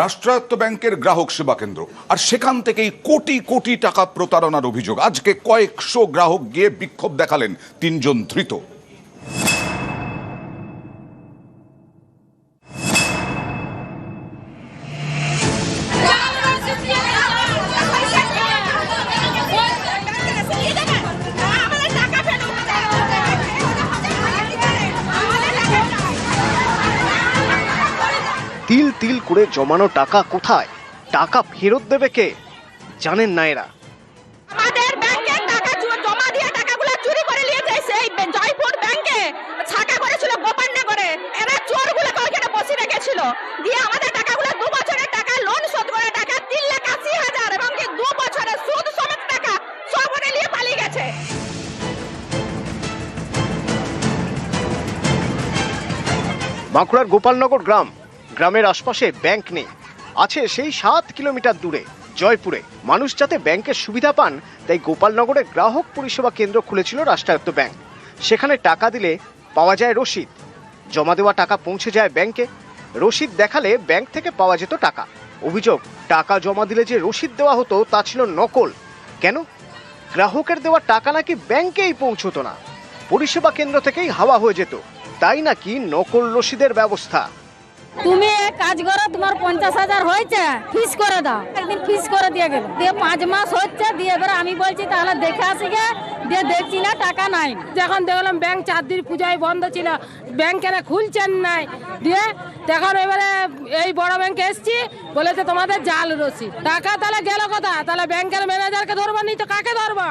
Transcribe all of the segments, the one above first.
রাষ্ট্রায়ত্ত ব্যাংকের গ্রাহক সেবা কেন্দ্র। আর সেখান থেকেই কোটি কোটি টাকা প্রতারণার অভিযোগ। আজকে কয়েকশো গ্রাহক গিয়ে বিক্ষোভ দেখালেন তিনজন ধৃত। জমানো টাকা কোথায়? টাকা ফেরত দেবে কে? জানেন না এরা। আমাদের ব্যাংকে টাকা জমা দিয়ে টাকাগুলো চুরি করে জয়পুর ব্যাংকে। ছাকা করেছিল গোপালনগরে। এরা চোরগুলোকে ওইখানে বসে রেখেছিল। দিয়ে আমাদের টাকাগুলো দু বছরের টাকা লোন শোধ করে টাকা তিন লাখ আশি হাজার এবং কি দু বছরের সুদ সমেত টাকা সব করে নিয়ে পালিয়ে গেছে। বাঁকুড়ার গোপালনগর গ্রাম। গ্রামের আশপাশে ব্যাংক নেই। আছে সেই সাত কিলোমিটার দূরে, জয়পুরে। মানুষ যাতে ব্যাংকের সুবিধা পান, তাই গোপালনগরে গ্রাহক পরিষেবা কেন্দ্র খুলেছিল রাষ্ট্রায়ত্ত ব্যাংক। সেখানে টাকা দিলে পাওয়া যায় রসিদ। জমা দেওয়া টাকা পৌঁছে যায় ব্যাংকে। রসিদ দেখালে ব্যাংক থেকে পাওয়া যেত টাকা। অভিযোগ, টাকা জমা দিলে যে রসিদ দেওয়া হতো, তা ছিল নকল। কেন? গ্রাহকের দেওয়া টাকা নাকি ব্যাংকেই পৌঁছতো না। পরিষেবা কেন্দ্র থেকেই হাওয়া হয়ে যেত। তাই নাকি নকল রসিদের ব্যবস্থা? তুমি এক কাজ করো, তোমার পঞ্চাশ হাজার হয়েছে ফিস করে দাও। একদিন ফিস করে দিয়ে গেল। দিয়ে পাঁচ মাস হচ্ছে, দিয়ে এবার আমি বলছি, তাহলে দেখে আসি গে, দিয়ে দেখছি না, টাকা নাই। যখন দেখলাম ব্যাংক চার দিন পূজায় বন্ধ ছিল ব্যাংক কেন খুলছেন নাই। দিয়ে তখন এবারে এই বড় ব্যাংকে এসছি, বলেছে তোমাদের জাল রসিদ টাকা তাহলে গেল কথা তাহলে ব্যাংকের ম্যানেজারকে ধরবা নি তো কাকে ধরবা?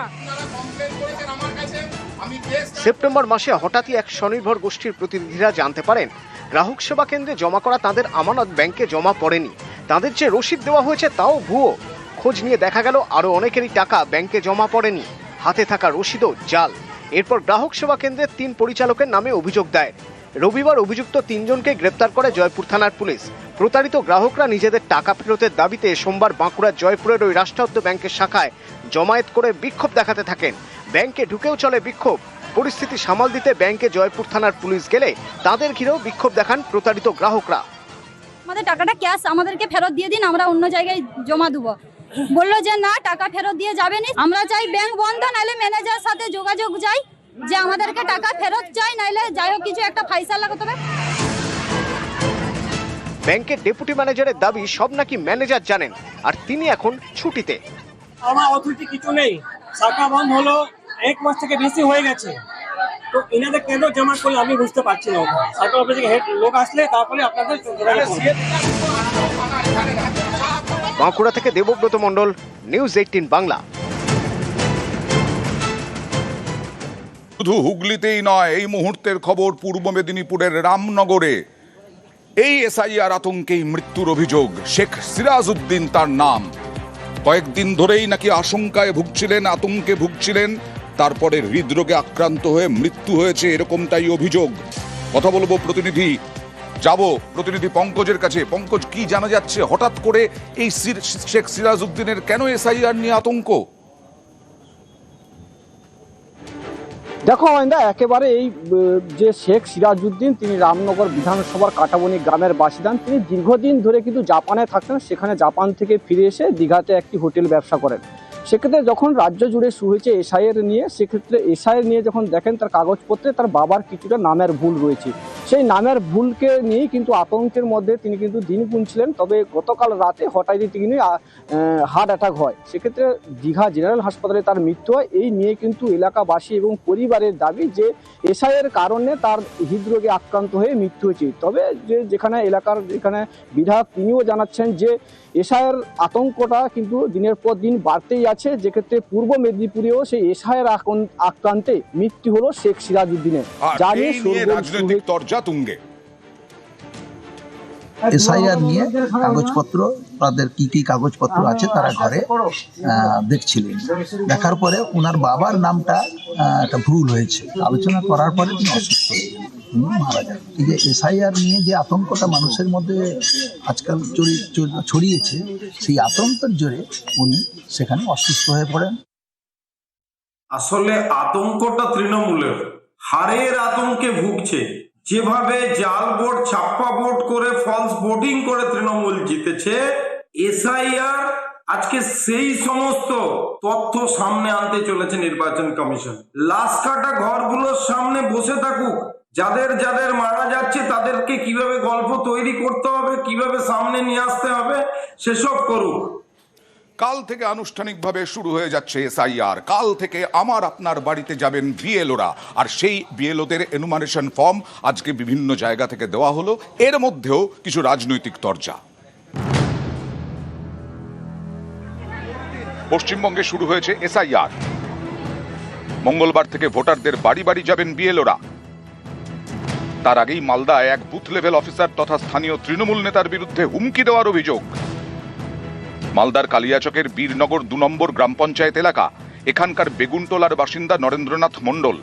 সেপ্টেম্বর মাসে হঠাৎই এক স্বনির্ভর গোষ্ঠীর প্রতিনিধিরা জানতে পারেন গ্রাহক সেবা কেন্দ্রে জমা করা তাদের আমানত ব্যাংকে জমা পড়েনি। তাদের যে রসিদ দেওয়া হয়েছে তাও ভুয়ো। খোঁজ নিয়ে দেখা গেল আরও অনেকেরই টাকা ব্যাংকে জমা পড়েনি। হাতে থাকা রসিদও জাল। এরপর গ্রাহক সেবা কেন্দ্রের তিন পরিচালকের নামে অভিযোগ দেয় রবিবার অভিযুক্ত তিনজনকে গ্রেপ্তার করে জয়পুর থানার পুলিশ। প্রতারিত গ্রাহকরা নিজেদের টাকা ফেরতের দাবিতে সোমবার বাঁকুড়ার জয়পুরের ওই রাষ্ট্রায়ত্ত ব্যাংকের শাখায় জমায়েত করে বিক্ষোভ দেখাতে থাকেন। ব্যাংকে ঢুকেও চলে বিক্ষোভ। পরিস্থিতি সামাল দিতে ব্যাংকে জয়পুর থানার পুলিশ গেলে তাদের ঘিরেও বিক্ষোভ দেখান প্রতারিত গ্রাহকরা। আমাদের টাকাটা ক্যাশ আমাদেরকে ফেরত দিয়ে দিন আমরা অন্য জায়গায় জমা দেবো। বলল যে না টাকা ফেরত দিয়ে যাবে না। আমরা চাই ব্যাংক বন্ধ নাহলে ম্যানেজার সাথে যোগাযোগ চাই যে আমাদেরকে টাকা ফেরত চাই নাহলে যাই হোক কিছু একটা ফাইসালা করতে হবে। ব্যাংকের ডেপুটি ম্যানেজারের দাবি সব নাকি ম্যানেজার জানেন আর তিনি এখন ছুটিতে। আমার অথরিটি কিছু নেই। শাখা বন্ধ হলো এক মাস থেকে বেশি হয়ে গেছে। তো এনাদের কেন জমা করলে আমি বুঝতে পারছি না। শাখা অফিসে হেড লোক আসলে তারপরে আপনাদের বাঁকুড়া থেকে দেবব্রত মণ্ডল নিউজ এইটিন বাংলা। শুধু হুগলিতেই নয় এই মুহূর্তের খবর পূর্ব মেদিনীপুরের রামনগরে। এই এসআইআর আতঙ্কেই মৃত্যুর অভিযোগ। শেখ সিরাজউদ্দিন তার নাম। কয়েকদিন ধরেই নাকি আশঙ্কায় ভুগছিলেন আতঙ্কে ভুগছিলেন তারপরে হৃদরোগে আক্রান্ত হয়ে মৃত্যু হয়েছে এরকমটাই অভিযোগ। কথা বলব প্রতিনিধি। যাব প্রতিনিধি পঙ্কজের কাছে। পঙ্কজ, কি জানা যাচ্ছে? হঠাৎ করে এই শেখ সিরাজউদ্দিনের কেন এসআইআর নিয়ে আতঙ্ক? দেখো অয়ন্দা একেবারে এই যে শেখ সিরাজউদ্দিন, তিনি রামনগর বিধানসভার কাটাবনি গ্রামের বাসিদান তিনি দীর্ঘদিন ধরে কিন্তু জাপানে থাকতেন। সেখানে জাপান থেকে ফিরে এসে দীঘাতে একটি হোটেল ব্যবসা করেন। সেক্ষেত্রে যখন রাজ্য জুড়ে শুরু হয়েছে এসআইয়ের নিয়ে, সেক্ষেত্রে এসআইয়ের নিয়ে যখন দেখেন তার কাগজপত্রে, তার বাবার কিছুটা নামের ভুল রয়েছে। সেই নামের ভুলকে নিয়েই কিন্তু আতঙ্কের মধ্যে তিনি কিন্তু দিন গুনছিলেন। তবে গতকাল রাতে হঠাৎই তিনি হার্ট অ্যাটাক হয়, সেক্ষেত্রে দীঘা জেনারেল হাসপাতালে তার মৃত্যু হয়। এই নিয়ে কিন্তু এলাকাবাসী এবং পরিবারের দাবি যে এসআইয়ের কারণে তার হৃদরোগে আক্রান্ত হয়ে মৃত্যু হয়েছে। তবে যে যেখানে এলাকার যেখানে বিধায়ক, তিনিও জানাচ্ছেন যে এসআইয়ের আতঙ্কটা কিন্তু দিনের পর দিন বাড়তেই আছে। যেক্ষেত্রে পূর্ব মেদিনীপুরেও সেই এসআইয়ের আক্রান্তে মৃত্যু হলো শেখ সিরাজউদ্দিনের যা নিয়ে রাজনৈতিক। তুঙ্গে এসআইআর নিয়ে কাগজপত্র তাদের কি কি কাগজপত্র আছে তারা ঘরে আহ, দেখছিলেন। দেখার পরে ওনার বাবার নামটা একটা ভুল হয়েছে। আলোচনা করার পরে তিনি অসুস্থ হয়ে মারা এই যে এসআইআর নিয়ে যে আতঙ্কটা মানুষের মধ্যে আজকাল ছড়িয়েছে, সেই আতঙ্কের জোরে উনি সেখানে অসুস্থ হয়ে পড়েন। আসলে আতঙ্কটা তৃণমূলের। হারের আতঙ্কে ভুগছে। যেভাবে জাল ভোট ছাপ্পা ভোট করে ফলস ভোটিং করে তৃণমূল জিতেছে, এসআইআর আজকে সেই সমস্ত তথ্য সামনে আনতে চলেছে নির্বাচন কমিশন। লাশ কাটা ঘরগুলোর সামনে বসে থাকুক। যাদের যাদের মারা যাচ্ছে, তাদেরকে কীভাবে গল্প তৈরি করতে হবে, কীভাবে সামনে নিয়ে আসতে হবে, সেসব করুক কাল থেকে আনুষ্ঠানিকভাবে শুরু হয়ে যাচ্ছে এসআইআর। কাল থেকে আমার আপনার বাড়িতে যাবেন বিএলওরা আর সেই বিএলওদের এনুমারেশন ফর্ম আজকে বিভিন্ন জায়গা থেকে দেওয়া হলো। এর মধ্যেও কিছু রাজনৈতিক তরজা। পশ্চিমবঙ্গে শুরু হয়েছে এসআইআর। মঙ্গলবার থেকে ভোটারদের বাড়ি বাড়ি যাবেন বিএলওরা তার আগেই মালদায় এক বুথ লেভেল অফিসার তথা স্থানীয় তৃণমূল নেতার বিরুদ্ধে হুমকি দেওয়ার অভিযোগ। মালদার কালিয়াচকের বীরনগর দু নম্বর গ্রাম পঞ্চায়েত এলাকা, এখানকার বেগুনটোলার বাসিন্দা নরেন্দ্রনাথ মণ্ডল।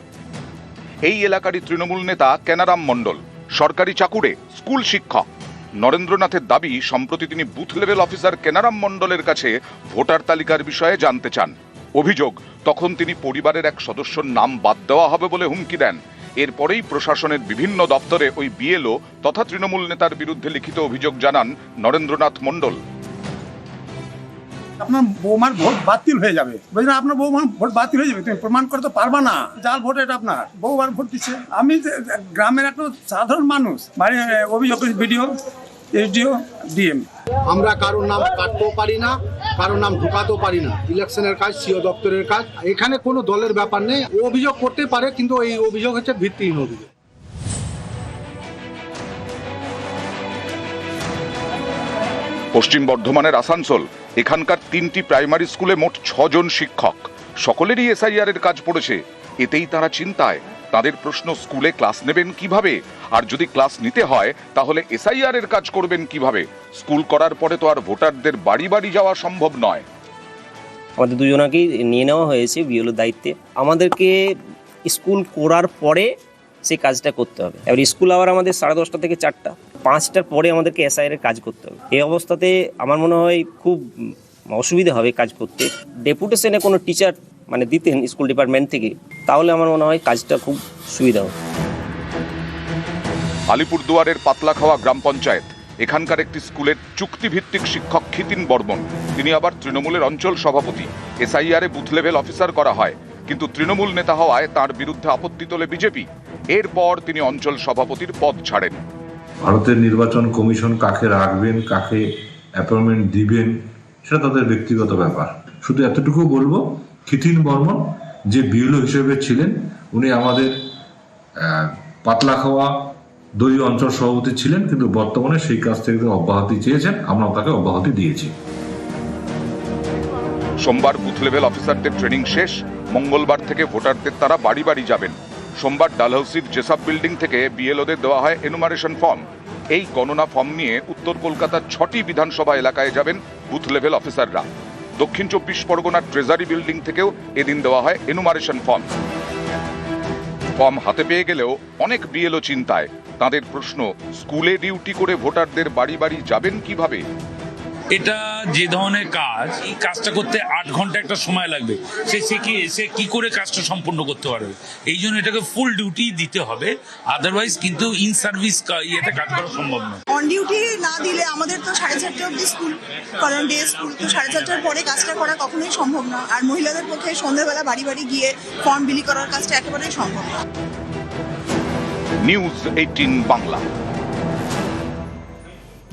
এই এলাকারই তৃণমূল নেতা কেনারাম মণ্ডল, সরকারি চাকুরে, স্কুল শিক্ষক। নরেন্দ্রনাথের দাবি, সম্প্রতি তিনি বুথ লেভেল অফিসার কেনারাম মণ্ডলের কাছে ভোটার তালিকার বিষয়ে জানতে চান। অভিযোগ, তখন তিনি পরিবারের এক সদস্যর নাম বাদ দেওয়া হবে বলে হুমকি দেন। এরপরেই প্রশাসনের বিভিন্ন দপ্তরে ওই বিএলও তথা তৃণমূল নেতার বিরুদ্ধে লিখিত অভিযোগ জানান নরেন্দ্রনাথ মণ্ডল। আপনার বৌমার ভোট বাতিল হয়ে যাবে। বুঝলেন, আপনার বৌমার ভোট বাতিল হয়ে যাবে। তুমি প্রমাণ করতে পারবা না যার ভোট এটা আপনার। বৌমার ভোট দিচ্ছে। আমি গ্রামের একটা সাধারণ মানুষ বাড়ি অভিযোগ ভিডিও এসডিও ডিএম। আমরা কারোর নাম কাটতেও পারি না কারোর নাম ঢুকাতেও পারি না। ইলেকশনের কাজ সিও দপ্তরের কাজ। এখানে কোনো দলের ব্যাপার নেই। ও অভিযোগ করতে পারে কিন্তু এই অভিযোগ হচ্ছে ভিত্তিহীন অভিযোগ। পশ্চিম বর্ধমানের আসানসোল এখানকার তিনটি প্রাইমারি স্কুলে মোট ছজন শিক্ষক। সকলেরই এসআইআর এর কাজ পড়েছে। এতেই তারা চিন্তায়। তাদের প্রশ্ন স্কুলে ক্লাস নেবেন কীভাবে? আর যদি ক্লাস নিতে হয়, তাহলে এসআইআর এর কাজ করবেন কীভাবে? স্কুল করার পরে তো আর ভোটারদের বাড়ি বাড়ি যাওয়া সম্ভব নয়। আমাদের দুজনাকেই নিয়ে নেওয়া হয়েছে বিএলও দায়িত্বে। আমাদেরকে স্কুল করার পরে সেই কাজটা করতে হবে। এবার স্কুল আবার আমাদের সাড়ে দশটা থেকে চারটা। পাঁচটার পরে আমাদেরকে এসআইয়ের কাজ করতে হবে। এই অবস্থাতে আমার মনে হয় খুব অসুবিধা হবে কাজ করতে। ডেপুটেশনে কোনো টিচার মানে দিতেন স্কুল ডিপার্টমেন্ট থেকে তাহলে আমার মনে হয় কাজটা খুব সুবিধা হতো। আলিপুরদুয়ারের পাতলাখাওয়া গ্রাম পঞ্চায়েত এখানকার একটি স্কুলের চুক্তিভিত্তিক শিক্ষক খিতিন বর্মন তিনি আবার তৃণমূলের অঞ্চল সভাপতি। এসআইআর এ বুথ লেভেল অফিসার করা হয় কিন্তু তৃণমূল নেতা হওয়ায় তার বিরুদ্ধে আপত্তি তোলে বিজেপি। এরপর তিনি অঞ্চল সভাপতির পদ ছাড়েন। ভারতের নির্বাচন কমিশন কাকে রাখবেন কাকে অ্যাপয়েন্টমেন্ট দিবেন সেটা তাদের ব্যক্তিগত ব্যাপার। শুধু এতটুকু বলব খিতিন বর্মন যে বিএলও হিসেবে ছিলেন, উনি আমাদের পাতলা খাওয়া দই অঞ্চল সভাপতি ছিলেন, কিন্তু বর্তমানে সেই কাজ থেকে অব্যাহতি চেয়েছেন, আমরা তাকে অব্যাহতি দিয়েছি। সোমবার বুথ লেভেল অফিসারদের ট্রেনিং শেষ, মঙ্গলবার থেকে ভোটারদের তারা বাড়ি বাড়ি যাবেন। সোমবার ডালহাউসির জেসাব বিল্ডিং থেকে বিএলওদের দেওয়া হয় এনুমারেশন ফর্ম এই গণনা ফর্ম নিয়ে উত্তর কলকাতার ছটি বিধানসভা এলাকায় যাবেন বুথ লেভেল অফিসাররা। দক্ষিণ চব্বিশ পরগনার ট্রেজারি বিল্ডিং থেকেও এদিন দেওয়া হয় এনুমারেশন ফর্ম। ফর্ম হাতে পেয়ে গেলেও অনেক বিএলও চিন্তায়। তাদের প্রশ্ন, স্কুলে ডিউটি করে ভোটারদের বাড়ি বাড়ি যাবেন কীভাবে? এটা যে ধরনের কাজ এই কাজটা করতে আট ঘণ্টা একটা সময় লাগবে। সে সে কি সে কি করে কাজটা সম্পূর্ণ করতে পারবে? এই জন্য এটাকে ফুল ডিউটি দিতে হবে। আদারওয়াইজ কিন্তু ইন সার্ভিস ইয়েতে কাজ করা সম্ভব নয়। অন ডিউটি না দিলে আমাদের তো সাড়ে চারটে অবধি স্কুল কারণ ডে স্কুল তো সাড়ে চারটার পরে কাজটা করা কখনোই সম্ভব না। আর মহিলাদের পক্ষে সন্ধ্যাবেলা বাড়ি বাড়ি গিয়ে ফর্ম বিলি করার কাজটা একেবারেই সম্ভব না। নিউজ এইটিন বাংলা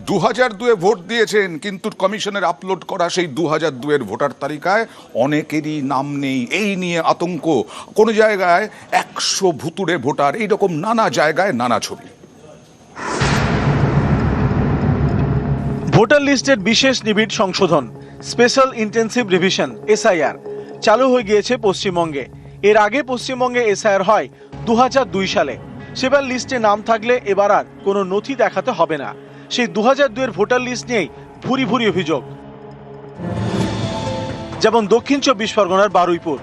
দু হাজার দুয়ে ভোট দিয়েছেন, কিন্তু কমিশনের আপলোড করা সেই দু হাজার দুয়ের ভোটার তালিকায় অনেকেরই নাম নেই। এই নিয়ে আতঙ্ক। কোনো জায়গায় একশো ভুতুড়ে ভোটার, এইরকম নানা জায়গায় নানা ছবি। ভোটার লিস্টের বিশেষ নিবিড় সংশোধন, স্পেশাল ইন্টেন্সিভ রিভিশন, এসআইআর, চালু হয়ে গিয়েছে পশ্চিমবঙ্গে। এর আগে পশ্চিমবঙ্গে এসআইআর হয় দু হাজার দুই সালে। সেবার লিস্টে নাম থাকলে এবার আর কোনো নথি দেখাতে হবে না। সেই দু হাজার দুয়ের ভোটার লিস্ট নিয়েই ভুরি ভুরি অভিযোগ। যেমন দক্ষিণ চব্বিশ পরগনার বারুইপুর।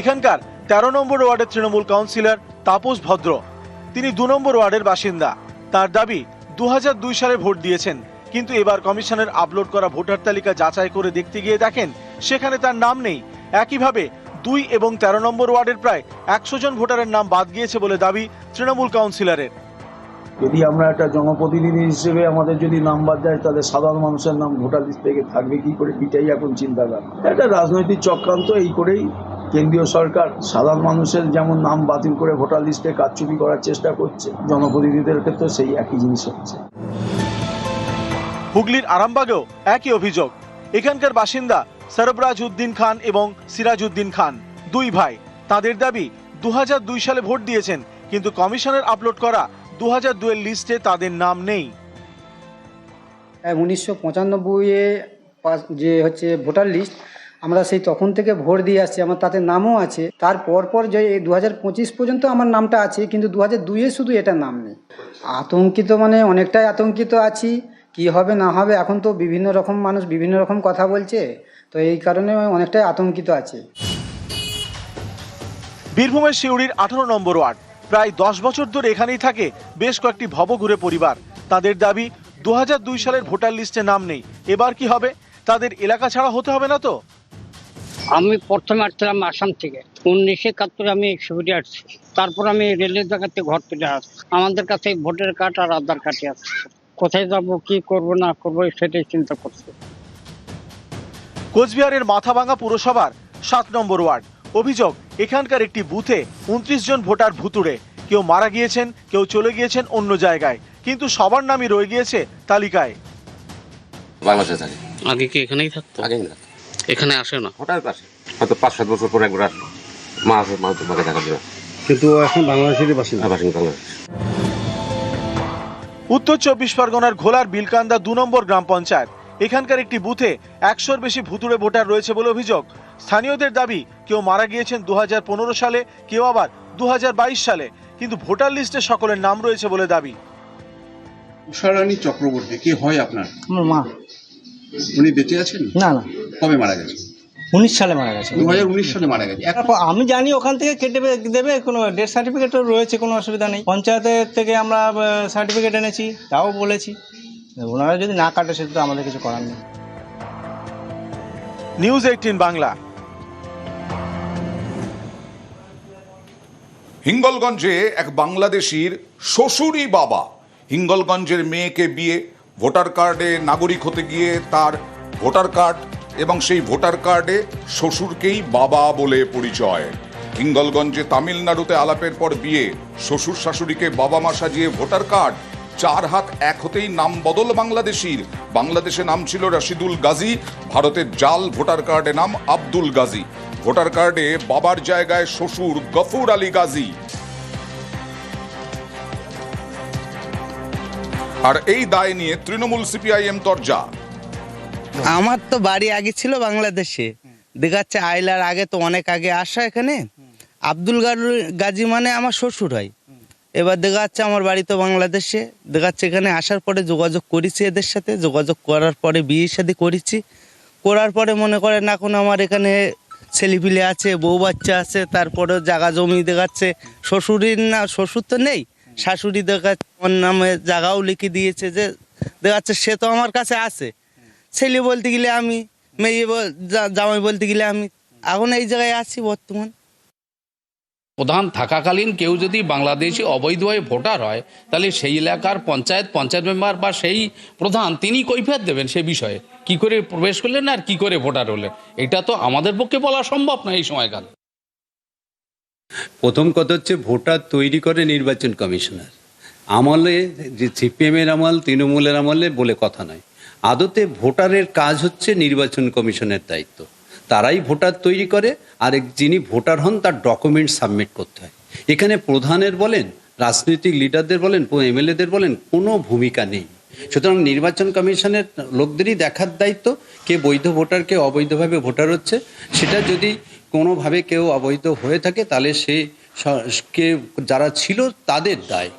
এখানকার তেরো নম্বর ওয়ার্ডের তৃণমূল কাউন্সিলর তাপস ভদ্র। তিনি দু নম্বর ওয়ার্ডের বাসিন্দা। তার দাবি দু হাজার দুই সালে ভোট দিয়েছেন, কিন্তু এবার কমিশনের আপলোড করা ভোটার তালিকা যাচাই করে দেখতে গিয়ে দেখেন, সেখানে তার নাম নেই। একইভাবে দুই এবং তেরো নম্বর ওয়ার্ডের প্রায় একশো জন ভোটারের নাম বাদ গিয়েছে বলে দাবি তৃণমূল কাউন্সিলরের। যদি আমরা একটা জনপ্রতিনিধি হিসেবে আমাদের যদি নাম্বার দেয় তাহলে সাধারণ মানুষের নাম ভোটার লিস্ট থেকে থাকবে কি করে? এটাই এখন চিন্তা ভাবনা। একটা রাজনৈতিক চক্রান্ত এই করেই কেন্দ্রীয় সরকার সাধারণ মানুষের যেমন নাম বাতিল করে ভোটার লিস্টে কারচুপি করার চেষ্টা করছে, জনপ্রতিনিধিদের ক্ষেত্রে সেই একই জিনিস হচ্ছে। হুগলির আরামবাগেও একই অভিযোগ। এখানকার বাসিন্দা সরবরাজ উদ্দিন খান এবং সিরাজ উদ্দিন খান, দুই ভাই। তাদের দাবি দু হাজার দুই সালে ভোট দিয়েছেন, কিন্তু কমিশনের আপলোড করা দু হাজার দুয়ের লিস্টে তাদের নাম নেই। উনিশশো পঁচানব্বইয়ে যে হচ্ছে ভোটার লিস্ট আমরা সেই তখন থেকে ভোট দিয়ে আসছি আমার তাতে নামও আছে। তার পরপর যে দু হাজার পঁচিশ পর্যন্ত আমার নামটা আছে কিন্তু দু হাজার দুইয়ে শুধু এটা নাম নেই। আতঙ্কিত মানে অনেকটাই আতঙ্কিত আছি কি হবে না হবে এখন তো বিভিন্ন রকম মানুষ বিভিন্ন রকম কথা বলছে তো এই কারণে অনেকটাই আতঙ্কিত আছে। বীরভূমের শিউড়ির আঠারো নম্বর ওয়ার্ড। প্রায় দশ বছর ধরে এখানেই থাকে বেশ কয়েকটি ভবঘুরে পরিবার। তাদের দাবি দু হাজার দুই সালের ভোটার লিস্টে নাম নেই। এবার কি হবে? তাদের এলাকা ছাড়া হতে হবে না তো? আমি প্রথমে আসছিলাম আসাম থেকে। উনিশশো একাত্তরে আমি শিবিরে আসছি। তারপর আমি রেলের জায়গাতে ঘর তুলে আসছি। আমাদের কাছে ভোটার কার্ড আর আধার কার্ডে আসছে কোথায় যাব কি করব না করব সেটাই চিন্তা করছি। কোচবিহারের মাথাভাঙা পুরসভার সাত নম্বর ওয়ার্ড। অভিযোগ এখানকার একটি বুথে উনত্রিশ জন ভোটার ভুতুড়ে। কেউ মারা গিয়েছেন কেউ চলে গিয়েছেন অন্য জায়গায়। কিন্তু সবার নামই রয়ে গিয়েছে তালিকায়। বাংলাদেশে থাকে। আগে কি এখানেই থাকতো? আগেই না। এখানে আসে না? হঠাৎ আসে হয়তো পাঁচ সাত বছর পরে একবার আসলো। মা আসে মা তোমাকে দেখা দেবে। কিন্তু এখন বাংলাদেশেরই বাসিন্দা। বাসিন্দা বাংলাদেশ। উত্তর চব্বিশ পরগনার ঘোলার বিলকান্দা দু নম্বর গ্রাম পঞ্চায়েত। এখানকার একটি বুথে একশোর বেশি ভুতুড়ে ভোটার রয়েছে বলে অভিযোগ। স্থানীয়দের দাবি কেউ মারা গিয়েছেন দু হাজার পনেরো সালে কেউ আবার দু হাজার বাইশ সালে কিন্তু ভোটার লিস্টে সকলের নাম রয়েছে বলে দাবি। উষারানী চক্রবর্তী কি হয় আপনার? মা। উনি বেঁচে আছেন? না না। কবে মারা গেছে? উনিশ সালে মারা গেছে। দু হাজার উনিশ সালে মারা গেছে। তারপর আমি জানি ওখান থেকে কেটে দেবে কোনো ডেথ সার্টিফিকেটও রয়েছে কোনো অসুবিধা নেই। পঞ্চায়েতের থেকে আমরা সার্টিফিকেট এনেছি তাও বলেছি। ওনারা যদি না কাটে সেটা তো আমাদের কিছু করার নেই। News eighteen Bangla. হিঙ্গলগঞ্জে এক বাংলাদেশির শ্বশুরই বাবা। হিঙ্গলগঞ্জের মেয়েকে বিয়ে ভোটার কার্ডে নাগরিক হতে গিয়ে তার ভোটার কার্ড এবং সেই ভোটার কার্ডে শ্বশুরকেই বাবা বলে পরিচয়। হিঙ্গলগঞ্জে তামিলনাড়ুতে আলাপের পর বিয়ে শ্বশুর শাশুড়িকে বাবা মা সাজিয়ে ভোটার কার্ড চার হাত এক হতেই নাম বদল বাংলাদেশির। বাংলাদেশে নাম ছিল রাশিদুল গাজী, ভারতের জাল ভোটার কার্ডে নাম আব্দুল গাজী। ভোটার কার্ডে বাবার জায়গায় শ্বশুর গফুর আলী গাজী। আর এই দায় নিয়ে তৃণমূল সিপিআইএম তরজা। আমার তো বাড়ি আগে ছিল বাংলাদেশে। দেখাচ্ছে আইলার আগে তো অনেক আগে আসা এখানে। আব্দুল গাজী মানে আমার শ্বশুর হয়। এবার দেখা যাচ্ছে আমার বাড়ি তো বাংলাদেশে। দেখা যাচ্ছে এখানে আসার পরে যোগাযোগ করেছি এদের সাথে। যোগাযোগ করার পরে বিয়ের সাথে করেছি। করার পরে মনে করেন এখন আমার এখানে ছেলেপিলে আছে, বউ বাচ্চা আছে তারপরে জায়গা জমি দেখাচ্ছে। শ্বশুরের না, শ্বশুর তো নেই। শাশুড়ি দেখাচ্ছে, আমার নামে জায়গাও লিখে দিয়েছে যে, দেখাচ্ছে সে তো আমার কাছে আছে। ছেলে বলতে গেলে আমি, মেয়ে জামাই বলতে গেলে আমি। এখন এই জায়গায় আছি বর্তমান। প্রধান থাকাকালীন কেউ যদি বাংলাদেশি অবৈধ হয়ে ভোটার হয়, তাহলে সেই এলাকার পঞ্চায়েত পঞ্চায়েত মেম্বার বা সেই প্রধান, তিনি কৈফিয়ত দেবেন সে বিষয়ে। কি করে প্রবেশ করলেন আর কি করে ভোটার হলেন? এটা তো আমাদের পক্ষে বলা সম্ভব না এই সময়কাল। প্রথম কথা হচ্ছে ভোটার তৈরি করে নির্বাচন কমিশনার। আমলে যে সিপিএমের আমল, তৃণমূলের আমলে বলে কথা নয়। আদতে ভোটারের কাজ হচ্ছে নির্বাচন কমিশনের দায়িত্ব। তারাই ভোটার তৈরি করে আর যিনি ভোটার হন তার ডকুমেন্ট সাবমিট করতে হয়। এখানে প্রধানের বলেন, রাজনৈতিক লিডারদের বলেন এমএলএদের বলেন, কোনো ভূমিকা নেই। সুতরাং নির্বাচন কমিশনের লোকদেরই দেখার দায়িত্ব, কে বৈধ ভোটার, কে অবৈধভাবে ভোটার হচ্ছে। সেটা যদি কোনোভাবে কেউ অবৈধ হয়ে থাকে, তাহলে সে কে যারা ছিল তাদের দায়।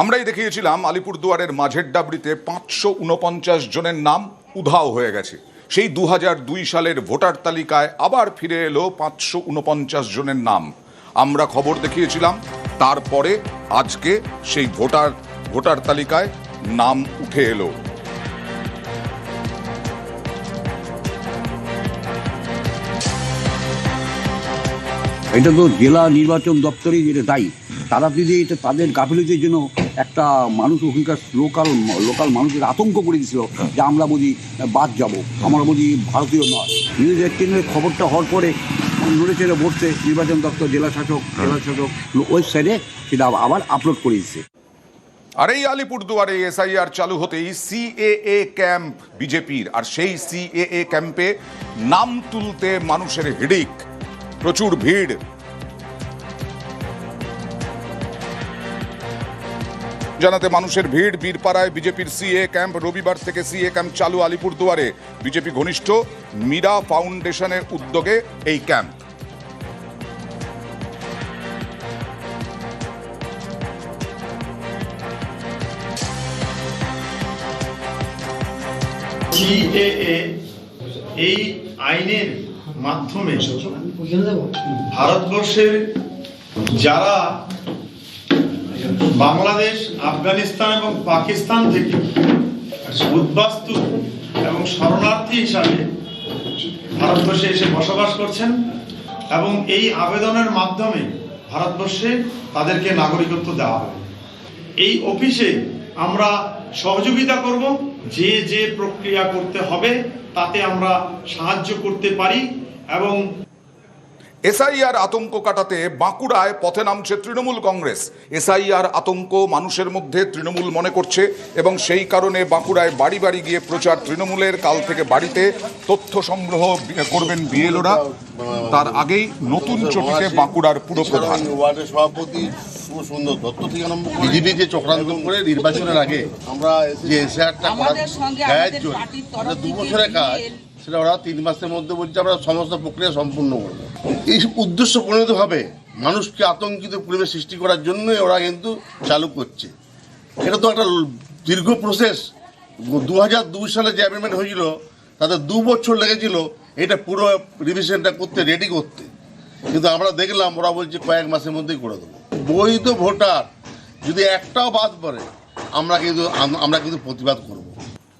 আমরাই দেখিয়েছিলাম আলিপুরদুয়ারের মাঝের ডাবরিতে পাঁচশো উনপঞ্চাশ জনের নাম উধাও হয়ে গেছে। সেই দু সালের ভোটার তালিকায় আবার ফিরে এলো পাঁচশো উনপঞ্চাশ জনের নাম। আমরা খবর দেখিয়েছিলাম, তারপরে আজকে সেই ভোটার ভোটার তালিকায় নাম উঠে এলো। এটা তো জেলা নির্বাচন দপ্তরই যেটা দায়ী। তারা যদি এটা তাদের গাফিলতির জন্য একটা মানুষ ওখানকার লোকাল লোকাল মানুষের আতঙ্ক করে দিয়েছিল যে আমরা বুঝি বাদ যাব আমরা বুঝি ভারতীয় নয়। নিউজ এইটিনের খবরটা হওয়ার পরে নড়ে চেড়ে বসছে নির্বাচন দপ্তর জেলা শাসক জেলা শাসক ওয়েবসাইটে সেটা আবার আপলোড করে দিচ্ছে। আর এই আলিপুরদুয়ারে এসআইআর চালু হতেই সিএএ ক্যাম্প বিজেপির আর সেই সিএএ ক্যাম্পে নাম তুলতে মানুষের হিড়িক প্রচুর ভিড়। জানাতে মানুষের ভিড় বীরপাড়ায় বিজেপির সিএ ক্যাম্প রবিবার থেকে সিএ ক্যাম্প চালু আলিপুরদুয়ারে। বিজেপি ঘনিষ্ঠ মীরা ফাউন্ডেশনের উদ্যোগে এই ক্যাম্প। সিএএ এই আইনের মাধ্যমে ভারতবর্ষের যারা বাংলাদেশ, আফগানিস্তান এবং পাকিস্তান থেকে উদ্বাস্তু এবং শরণার্থী হিসাবে ভারতবর্ষে এসে বসবাস করছেন এবং এই আবেদনের মাধ্যমে ভারতবর্ষে তাদেরকে নাগরিকত্ব দেওয়া হবে। এই অফিসে আমরা সহযোগিতা করব, যে যে প্রক্রিয়া করতে হবে তাতে আমরা সাহায্য করতে পারি এবং এসআইআর আতঙ্ক কাটাতে বাঁকুড়ায় পথে নামছে তৃণমূল কংগ্রেস। এসআইআর আতঙ্ক মানুষের মধ্যে তৃণমূল মনে করছে এবং সেই কারণে বাঁকুড়ায় বাড়ি বাড়ি গিয়ে প্রচার তৃণমূলের কাল থেকে বাড়িতে তথ্য সংগ্রহ করবেন বিএলওরা। তার আগেই নতুন চটিতে বাঁকুড়ার পুরপ্রধান ওয়ার্ডের সভাপতি সুন্দর দত্ত থেকে আরম্ভ করে বিজেপি যে চক্রান্ত করে নির্বাচনের আগে আমরা যে দু বছরের কাজ। সেটা ওরা তিন মাসের মধ্যে বলছে আমরা সমস্ত প্রক্রিয়া সম্পূর্ণ করব। এই উদ্দেশ্য প্রণীতভাবে মানুষকে আতঙ্কিত পরিবেশ সৃষ্টি করার জন্যই ওরা কিন্তু চালু করছে। এটা তো একটা দীর্ঘ প্রসেস দু হাজার দুই সালে যে অ্যামেন্ডমেন্ট হয়েছিল, তাতে দু বছর লেগেছিল এটা পুরো রিভিশনটা করতে রেডি করতে। কিন্তু আমরা দেখলাম, ওরা বলছে কয়েক মাসের মধ্যেই করে দেবো। বৈধ ভোটার যদি একটাও বাদ পড়ে, আমরা কিন্তু আমরা কিন্তু প্রতিবাদ করব।